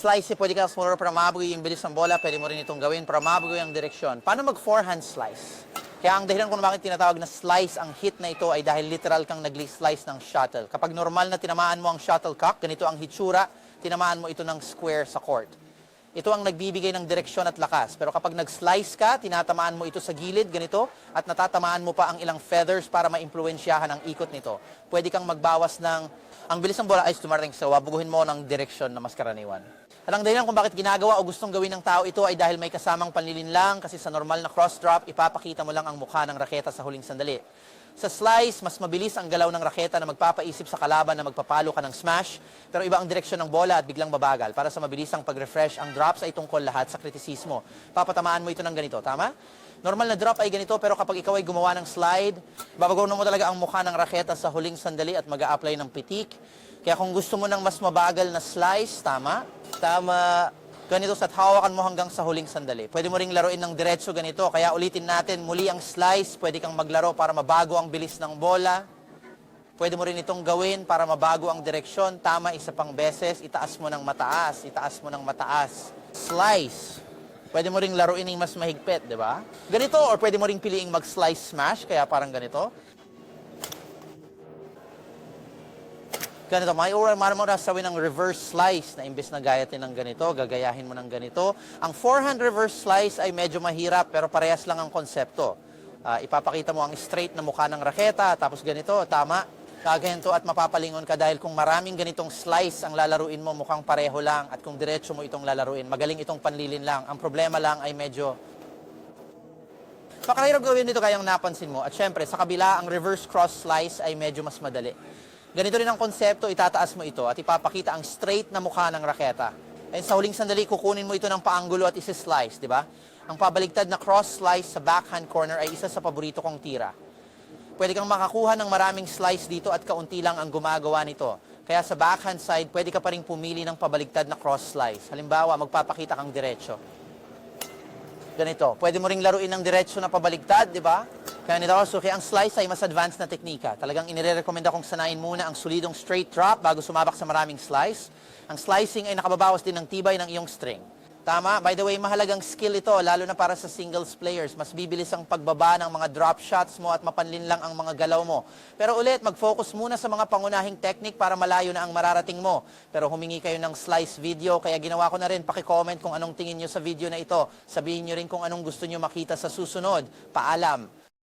Slice, pwede ka smaller para mabagoy yung bilis ng bola. Pwede mo rin itong gawin para mabagoy ang direksyon. Paano mag forehand slice? Kaya ang dahilan kung bakit tinatawag na slice ang hit na ito ay dahil literal kang nag-slice ng shuttle. Kapag normal na tinamaan mo ang shuttlecock, ganito ang hitsura, tinamaan mo ito ng square sa court. Ito ang nagbibigay ng direksyon at lakas. Pero kapag nag-slice ka, tinatamaan mo ito sa gilid, ganito, at natatamaan mo pa ang ilang feathers para maimpluwensyahan ang ikot nito. Pwede kang magbawas ng, ang bilis ng bola ay tumarating sa wabuguhin mo ng direksyon na mas karaniwan. At ang dahilan kung bakit ginagawa o gustong gawin ng tao ito ay dahil may kasamang panlilinlang kasi sa normal na cross drop, ipapakita mo lang ang mukha ng raketa sa huling sandali. Sa slice, mas mabilis ang galaw ng raketa na magpapaisip sa kalaban na magpapalo ka ng smash, pero iba ang direksyon ng bola at biglang babagal. Para sa mabilisang pag-refresh, ang drops ay tungkol lahat sa kritisismo. Papatamaan mo ito ng ganito, tama? Normal na drop ay ganito, pero kapag ikaw ay gumawa ng slide, babagawin mo talaga ang mukha ng raketa sa huling sandali at mag apply ng pitik. Kaya kung gusto mo ng mas mabagal na slice, tama? Tama. Ganito sa hawakan mo hanggang sa huling sandali. Pwede mo ring laruin ng diretso ganito. Kaya ulitin natin, muli ang slice. Pwede kang maglaro para mabago ang bilis ng bola. Pwede mo rin itong gawin para mabago ang direksyon. Tama, isa pang beses. Itaas mo ng mataas. Itaas mo ng mataas. Slice. Pwede mo ring laruin ng mas mahigpit, di ba? Ganito, or pwede mo ring piliing mag-slice smash, kaya parang ganito. Ganito, may oral man mo nasawin ng reverse slice na imbes na gayatin ng ganito, gagayahin mo ng ganito. Ang forehand reverse slice ay medyo mahirap pero parehas lang ang konsepto. Ah, ipapakita mo ang straight na mukha ng raketa, tapos ganito, tama. Gaganito at mapapalingon ka dahil kung maraming ganitong slice ang lalaruin mo, mukhang pareho lang. At kung diretso mo itong lalaruin, magaling itong panlilin lang. Ang problema lang ay medyo Pakahirap gawin nito kayang napansin mo. At syempre, sa kabila, ang reverse cross slice ay medyo mas madali. Ganito rin ang konsepto, itataas mo ito at ipapakita ang straight na mukha ng raketa. And sa huling sandali, kukunin mo ito ng paanggulo at isi-slice, di ba? Ang pabaligtad na cross slice sa backhand corner ay isa sa paborito kong tira. Pwede kang makakuha ng maraming slice dito at kaunti lang ang gumagawa nito. Kaya sa backhand side, pwede ka pa rin pumili ng pabaligtad na cross slice. Halimbawa, magpapakita kang diretsyo ganito. Pwede mo ring laruin ng diretsyo na pabaligtad, di ba? Kaya nito, so kaya ang slice ay mas advanced na teknika. Talagang inire-recommend akong sanayin muna ang solidong straight drop bago sumabak sa maraming slice. Ang slicing ay nakababawas din ng tibay ng iyong string. Tama? By the way, mahalagang skill ito, lalo na para sa singles players. Mas bibilis ang pagbaba ng mga drop shots mo at mapanlin lang ang mga galaw mo. Pero ulit, mag-focus muna sa mga pangunahing technique para malayo na ang mararating mo. Pero humingi kayo ng slice video, kaya ginawa ko na rin, paki-comment kung anong tingin nyo sa video na ito. Sabihin nyo rin kung anong gusto nyo makita sa susunod. Paalam!